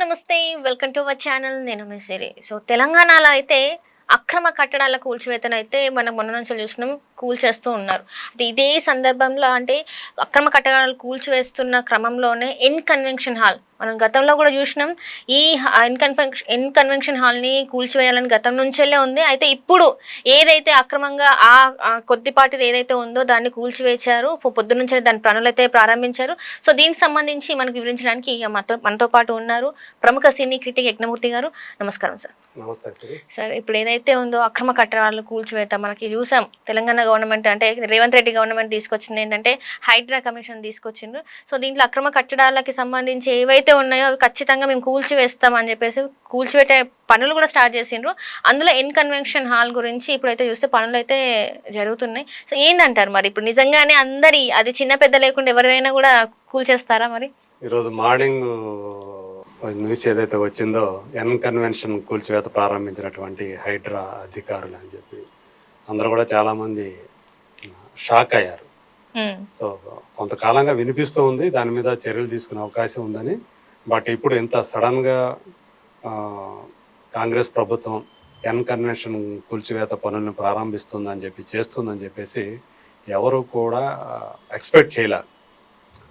నమస్తే welcome to our channel. నేను మీ సిరి. So తెలంగాణలో అయితే అక్రమ కట్టడాల కూల్చివేతను అయితే మనం మొన్న నుంచి చూసినాం కూల్చేస్తూ ఉన్నారు. అంటే ఇదే సందర్భంలో అంటే అక్రమ కట్టడాలు కూల్చివేస్తున్న క్రమంలోనే ఎన్ కన్వెన్షన్ హాల్ మనం గతంలో కూడా చూసినాం ఈ ఎన్ కన్వెన్షన్ ఎన్ కన్వెన్షన్ హాల్ని కూల్చివేయాలని గతం నుంచెల్లే ఉంది. అయితే ఇప్పుడు ఏదైతే అక్రమంగా ఆ కొద్దిపాటిది ఏదైతే ఉందో దాన్ని కూల్చివేశారు పొ- పొద్దు నుంచే దాని పనులు అయితే ప్రారంభించారు. సో దీనికి సంబంధించి మనకు వివరించడానికి ఇక మనతో మనతో పాటు ఉన్నారు ప్రముఖ సినీ క్రిటిక్ యజ్ఞమూర్తి గారు. నమస్కారం సార్. నమస్తే సార్ ఇప్పుడు ఏదైతే ఉందో అక్రమ కట్టడాలు కూల్చివేత మనకి చూసాం. తెలంగాణ గవర్నమెంట్ అంటే రేవంత్ రెడ్డి గవర్నమెంట్ తీసుకొచ్చింది ఏంటంటే హైడ్రా కమిషన్ తీసుకొచ్చిండ్రు. సో దీంట్లో అక్రమ కట్టడాలకి సంబంధించి ఏవైతే ఉన్నాయో అవి ఖచ్చితంగా మేము కూల్చివేస్తాం అని చెప్పేసి కూల్చివేటే పనులు కూడా స్టార్ట్ చేసిండ్రు. అందులో ఎన్ కన్వెన్షన్ హాల్ గురించి ఇప్పుడైతే చూస్తే పనులు అయితే జరుగుతున్నాయి. సో ఏందంటారు మరి? ఇప్పుడు నిజంగానే అందరి అది చిన్న పెద్ద లేకుండా ఎవరైనా కూడా కూల్చేస్తారా మరి? ఈరోజు మార్నింగ్ న్యూస్ ఏదైతే వచ్చిందో ఎన్ కన్వెన్షన్ కూల్చివేత ప్రారంభించినటువంటి హైడ్రా అధికారులు అని చెప్పి అందరూ కూడా చాలా మంది షాక్ అయ్యారు. సో కొంతకాలంగా వినిపిస్తూ ఉంది దాని మీద చర్యలు తీసుకునే అవకాశం ఉందని. బట్ ఇప్పుడు ఇంత సడన్గా ఆ, కాంగ్రెస్ ప్రభుత్వం ఎన్ కన్వెన్షన్ కూల్చివేత పనులను ప్రారంభిస్తుందని చెప్పి చేస్తుందని చెప్పేసి ఎవరు కూడా ఎక్స్పెక్ట్ చేయలేరు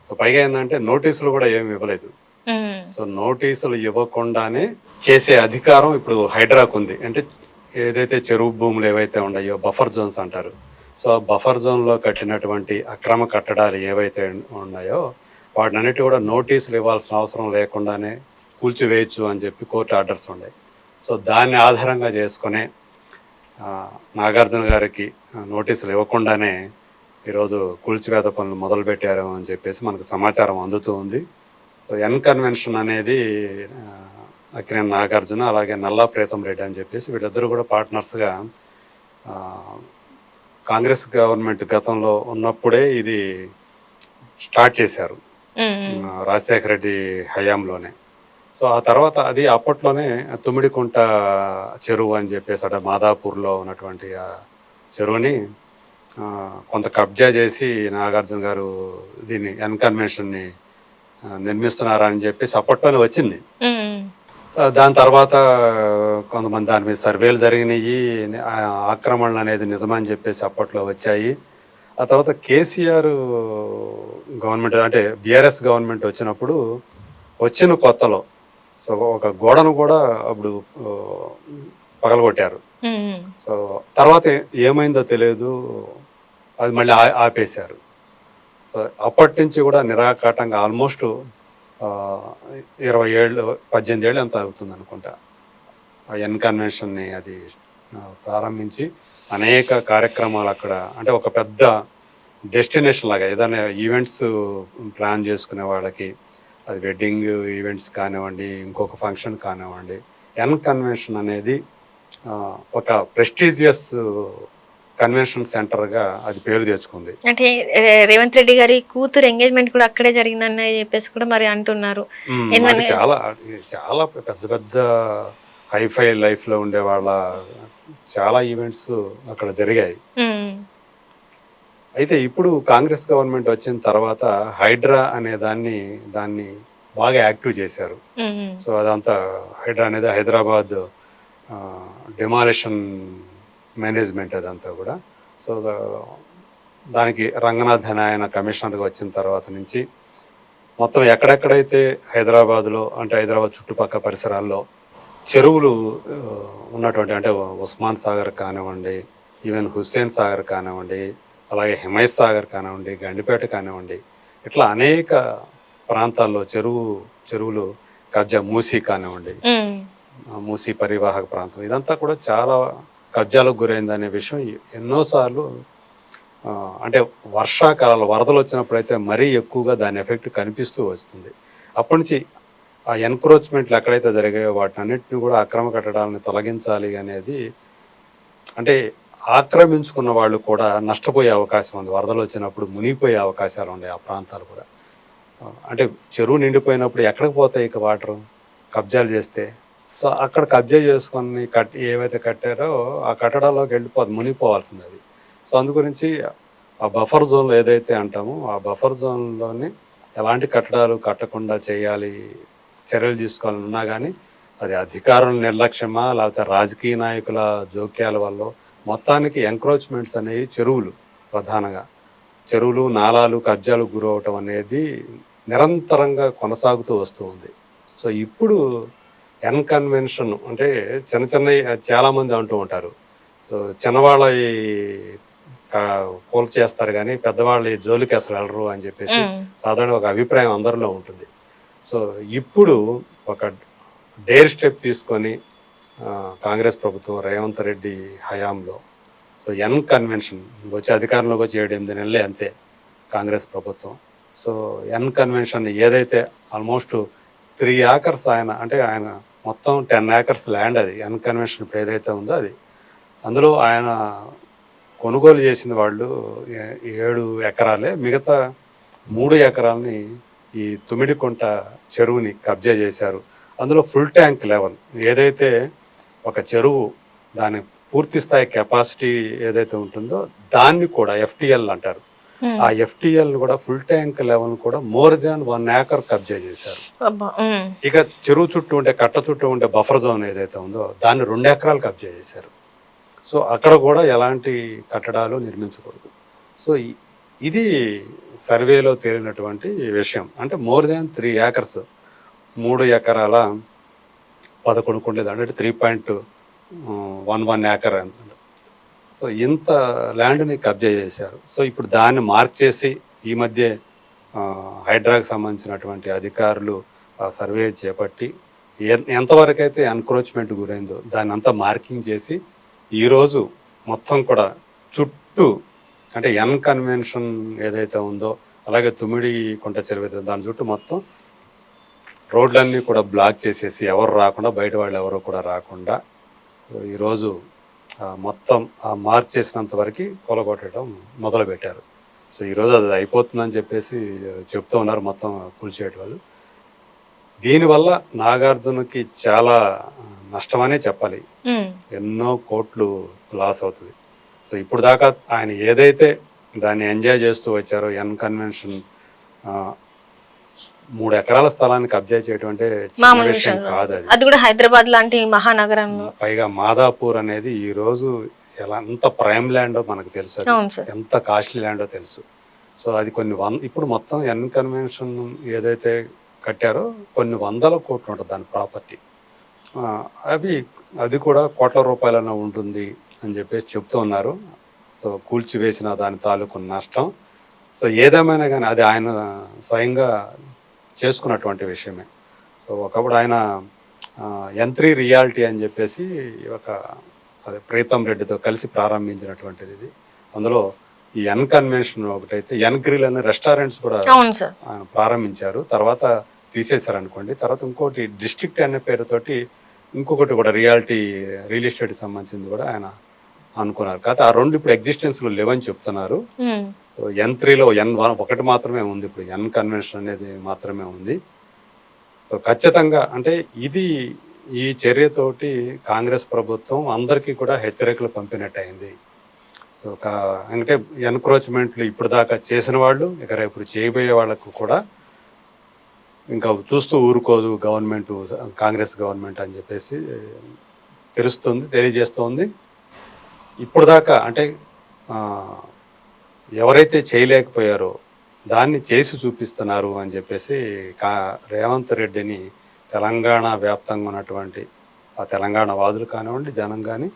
సో పైగా ఏంటంటే నోటీసులు కూడా ఏమి ఇవ్వలేదు. సో నోటీసులు ఇవ్వకుండానే చేసే అధికారం ఇప్పుడు హైడ్రాకు ఉంది. అంటే ఏదైతే చెరువు భూములు ఏవైతే ఉన్నాయో బఫర్ జోన్స్ అంటారు. సో బఫర్ జోన్లో కట్టినటువంటి అక్రమ కట్టడాలు ఏవైతే ఉన్నాయో వాటినన్నిటి కూడా నోటీసులు ఇవ్వాల్సిన అవసరం లేకుండానే కూల్చివేయచ్చు అని చెప్పి కోర్టు ఆర్డర్స్ ఉన్నాయి. సో దాన్ని ఆధారంగా చేసుకునే నాగార్జున గారికి నోటీసులు ఇవ్వకుండానే ఈరోజు కూల్చివేత పనులు మొదలుపెట్టారు అని చెప్పేసి మనకు సమాచారం అందుతూ ఉంది. సో ఎన్ కన్వెన్షన్ అనేది అక్కినేని నాగార్జున అలాగే నల్లా ప్రీతం రెడ్డి అని చెప్పేసి వీళ్ళిద్దరూ కూడా పార్ట్నర్స్గా కాంగ్రెస్ గవర్నమెంట్ గతంలో ఉన్నప్పుడే ఇది స్టార్ట్ చేశారు. రాజశేఖర రెడ్డి హయాంలోనే. సో ఆ తర్వాత అది అప్పట్లోనే తుమ్మిడికుంట చెరువు అని చెప్పేసి అక్కడ మాదాపూర్లో ఉన్నటువంటి ఆ చెరువుని కొంత కబ్జా చేసి నాగార్జున గారు దీన్ని ఎన్ కన్వెన్షన్ని ఆ, నిర్మిస్తున్నారా అని చెప్పేసి అప్పట్లోనే వచ్చింది. దాని తర్వాత కొంతమంది దాని మీద సర్వేలు జరిగినాయి. ఆక్రమణలు అనేది నిజమని చెప్పేసి అప్పట్లో వచ్చాయి. ఆ తర్వాత కేసీఆర్ గవర్నమెంట్ అంటే బీఆర్ఎస్ గవర్నమెంట్ వచ్చినప్పుడు వచ్చిన కొత్తలో సో ఒక గోడను కూడా అప్పుడు పగలగొట్టారు. సో తర్వాత ఏమైందో తెలియదు. అది మళ్ళీ ఆపేశారు. అప్పటి నుంచి కూడా నిరాకాటంగా ఆల్మోస్ట్ ఇరవై ఏళ్ళు పద్దెనిమిది ఏళ్ళు ఎంత అవుతుంది అనుకుంటా. ఆ ఎన్ కన్వెన్షన్ని అది ప్రారంభించి అనేక కార్యక్రమాలు అక్కడ అంటే ఒక పెద్ద డెస్టినేషన్ లాగా ఏదైనా ఈవెంట్స్ ప్లాన్ చేసుకునే వాళ్ళకి అది వెడ్డింగ్ ఈవెంట్స్ కానివ్వండి ఇంకొక ఫంక్షన్ కానివ్వండి ఎన్ కన్వెన్షన్ అనేది ఒక ప్రెస్టీజియస్ కన్వెన్షన్ సెంటర్గా అది పేరు తెచ్చుకుంది. అంటే రేవంత్ రెడ్డి గారి కూతురు ఎంగేజ్మెంట్ కూడా అక్కడే జరిగిందని చెప్పేసి కూడా మరి అంటున్నారు. చాలా చాలా పెద్ద పెద్ద హైఫై లైఫ్లో ఉండే వాళ్ళ చాలా ఈవెంట్స్ అక్కడ జరిగాయి. అయితే ఇప్పుడు కాంగ్రెస్ గవర్నమెంట్ వచ్చిన తర్వాత హైడ్రా అనే దాన్ని దాన్ని బాగా యాక్టివ్ చేశారు. సో అదంతా హైడ్రా అనేది హైదరాబాద్ డిమాలిషన్ మేనేజ్మెంట్ అదంతా కూడా. సో దానికి రంగనాథ్ అని ఆయన కమిషనర్గా వచ్చిన తర్వాత నుంచి మొత్తం ఎక్కడెక్కడైతే హైదరాబాద్లో అంటే హైదరాబాద్ చుట్టుపక్కల పరిసరాల్లో చెరువులు ఉన్నటువంటి అంటే ఉస్మాన్ సాగర్ కానివ్వండి ఈవెన్ హుస్సేన్ సాగర్ కానివ్వండి అలాగే హిమయత్ సాగర్ కానివ్వండి గండిపేట కానివ్వండి ఇట్లా అనేక ప్రాంతాల్లో చెరువు చెరువులు కబ్జా మూసి కానివ్వండి మూసీ పరివాహక ప్రాంతం. ఇదంతా కూడా చాలా కబ్జాలకు గురైంది అనే విషయం ఎన్నోసార్లు అంటే వర్షాకాలాలు వరదలు వచ్చినప్పుడు అయితే మరీ ఎక్కువగా దాని ఎఫెక్ట్ కనిపిస్తూ వస్తుంది. అప్పటి నుంచి ఆ ఎన్క్రోచ్మెంట్లు ఎక్కడైతే జరిగాయో వాటినన్నింటినీ కూడా అక్రమ కట్టడాలను తొలగించాలి అనేది అంటే ఆక్రమించుకున్న వాళ్ళు కూడా నష్టపోయే అవకాశం ఉంది. వరదలు వచ్చినప్పుడు మునిగిపోయే అవకాశాలు ఉన్నాయి ఆ ప్రాంతాలు కూడా. అంటే చెరువు నిండిపోయినప్పుడు ఎక్కడికి పోతాయి ఇక వాటర్? కబ్జాలు చేస్తే సో అక్కడ కబ్జా చేసుకొని కట్ ఏవైతే కట్టారో ఆ కట్టడాల్లోకి వెళ్ళిపోదు మునిగిపోవాల్సింది అది. సో అందు గురించి ఆ బఫర్ జోన్లో ఏదైతే అంటామో ఆ బఫర్ జోన్లోని ఎలాంటి కట్టడాలు కట్టకుండా చేయాలి చర్యలు తీసుకోవాలని ఉన్నా కానీ అది అధికారుల నిర్లక్ష్యమా లేకపోతే రాజకీయ నాయకుల జోక్యాల వల్ల మొత్తానికి ఎంక్రోచ్మెంట్స్ అనేవి చెరువులు ప్రధానంగా. చెరువులు నాలాలు కబ్జాలు గురవటం అనేది నిరంతరంగా కొనసాగుతూ వస్తూ ఉంది. సో ఇప్పుడు ఎన్కన్వెన్షన్ అంటే చిన్న చిన్న చాలా మంది అంటూ ఉంటారు. సో చిన్నవాళ్ళ కూల్ చేస్తారు కానీ పెద్దవాళ్ళ ఈ జోలికి అసలు వెళ్ళరు అని చెప్పేసి. సాధారణ ఒక అభిప్రాయం అందరిలో ఉంటుంది. సో ఇప్పుడు ఒక డేర్ స్టెప్ తీసుకొని కాంగ్రెస్ ప్రభుత్వం రేవంత్ రెడ్డి హయాంలో సో ఎన్ కన్వెన్షన్ వచ్చి అధికారంలోకి వచ్చి ఏడు ఎనిమిది నెలలే అంతే కాంగ్రెస్ ప్రభుత్వం. సో ఎన్ కన్వెన్షన్ ఏదైతే ఆల్మోస్ట్ త్రీ ఏకర్స్ ఆయన అంటే ఆయన మొత్తం టెన్ ఏకర్స్ ల్యాండ్ అది అన్కన్వెన్షన్ ఏదైతే ఉందో అది. అందులో ఆయన కొనుగోలు చేసిన వాళ్ళు ఏ- ఏడు ఎకరాలే మిగతా మూడు ఎకరాలని ఈ తుమిడికుంట చెరువుని కబ్జా చేశారు. అందులో ఫుల్ ట్యాంక్ లెవెల్ ఏదైతే ఒక చెరువు దాని పూర్తి స్థాయి కెపాసిటీ ఏదైతే ఉంటుందో దాన్ని కూడా ఎఫ్టిఎల్ అంటారు. ఆ ఎఫ్టిఎల్ కూడా ఫుల్ ట్యాంక్ లెవెల్ కూడా మోర్ దాన్ వన్ ఏకర్ కబ్జా చేశారు. ఇక చెరువు చుట్టూ ఉండే కట్ట చుట్టూ ఉండే బఫర్ జోన్ ఏదైతే ఉందో దాన్ని రెండు ఎకరాలు కబ్జా చేశారు. సో అక్కడ కూడా ఎలాంటి కట్టడాలు నిర్మించకూడదు. సో ఇది సర్వేలో తేలినటువంటి విషయం. అంటే మోర్ దాన్ త్రీ ఏకర్స్ మూడు ఎకరాల పదకొండు కుండేది అంటే three point one one acre so ఇంత ల్యాండ్ని కబ్జా చేశారు. సో ఇప్పుడు దాన్ని మార్క్ చేసి ఈ మధ్య హైడ్రాకి సంబంధించినటువంటి అధికారులు ఆ సర్వే చేపట్టి ఎంతవరకు అయితే ఎన్క్రోచ్మెంట్ గురైందో దాన్ని అంతా మార్కింగ్ చేసి ఈరోజు మొత్తం కూడా చుట్టూ అంటే ఎన్ కన్వెన్షన్ ఏదైతే ఉందో అలాగే తుమ్మిడి కొంట చెరువు దాని చుట్టూ మొత్తం రోడ్లన్నీ కూడా బ్లాక్ చేసేసి ఎవరు రాకుండా బయట వాళ్ళు ఎవరు కూడా రాకుండా సో ఈరోజు మొత్తం ఆ మార్క్ చేసినంత వరకు కొలగొట్టడం మొదలు పెట్టారు సో ఈరోజు అది అయిపోతుందని చెప్పేసి చెప్తూ ఉన్నారు మొత్తం కూల్చేటి వాళ్ళు. దీనివల్ల నాగార్జునకి చాలా నష్టమనే చెప్పాలి. ఎన్నో కోట్లు లాస్ అవుతుంది. సో ఇప్పుడు దాకా ఆయన ఏదైతే దాన్ని ఎంజాయ్ చేస్తూ వచ్చారో ఎన్ కన్వెన్షన్ మూడు ఎకరాల స్థలాన్ని కబ్జా చేయడం అంటే మామూలు విషయం కాదు. అది. అది కూడా హైదరాబాద్ లాంటి మహానగరంలో పైగా మాదాపూర్ అనేది ఈ రోజు ఎలా ఎంత ప్రైమ్ ల్యాండో మనకు తెలుసు ఎంత కాస్ట్లీ ల్యాండో తెలుసు. సో అది కొన్ని వన్ ఇప్పుడు మొత్తం ఎన్ కన్వెన్షన్ ఏదైతే కట్టారో కొన్ని వందల కోట్లు ఉంటుంది దాని ప్రాపర్టీ. అవి అది కూడా కోట్ల రూపాయలన ఉంటుంది అని చెప్పేసి చెప్తూ ఉన్నారు. సో కూల్చివేసిన దాని తాలూకు నష్టం. సో ఏదేమైనా కానీ అది ఆయన స్వయంగా చేసుకున్నటువంటి విషయమే. సో ఒకప్పుడు ఆయన ఎన్ త్రీ రియాలిటీ అని చెప్పేసి ఒక అదే ప్రీతం రెడ్డితో కలిసి ప్రారంభించినటువంటిది ఇది. అందులో ఈ ఎన్ కన్వెన్షన్ ఒకటైతే ఎన్ గ్రిల్ అనే రెస్టారెంట్స్ కూడా ప్రారంభించారు. తర్వాత తీసేశారు అనుకోండి తర్వాత ఇంకోటి డిస్ట్రిక్ట్ అనే పేరుతోటి ఇంకొకటి కూడా రియాలిటీ రియల్ ఎస్టేట్ సంబంధించింది కూడా ఆయన అనుకున్నారు. కాకపోతే ఆ రెండు ఇప్పుడు ఎగ్జిస్టెన్స్లో లేవని చెప్తున్నారు. ఎన్ త్రీలో ఎన్ వన్ ఒకటి మాత్రమే ఉంది. ఇప్పుడు ఎన్ కన్వెన్షన్ అనేది మాత్రమే ఉంది. సో ఖచ్చితంగా అంటే ఇది ఈ చర్యతోటి కాంగ్రెస్ ప్రభుత్వం అందరికీ కూడా హెచ్చరికలు పంపినట్టు అయింది సో కా- అంటే ఎన్క్రోచ్మెంట్లు ఇప్పుడు దాకా చేసిన వాళ్ళు ఇక రేపు చేయబోయే వాళ్ళకు కూడా ఇంకా చూస్తూ ఊరుకోదు గవర్నమెంట్ కాంగ్రెస్ గవర్నమెంట్ అని చెప్పేసి తెలుస్తుంది తెలియజేస్తోంది. ఇప్పుడు దాకా అంటే ఎవరైతే చేయలేకపోయారో దాన్ని చేసి చూపిస్తున్నారు అని చెప్పేసి కా రేవంత్ రెడ్డిని తెలంగాణ వ్యాప్తంగా ఉన్నటువంటి ఆ తెలంగాణ వాదులు కానివ్వండి జనం కానీ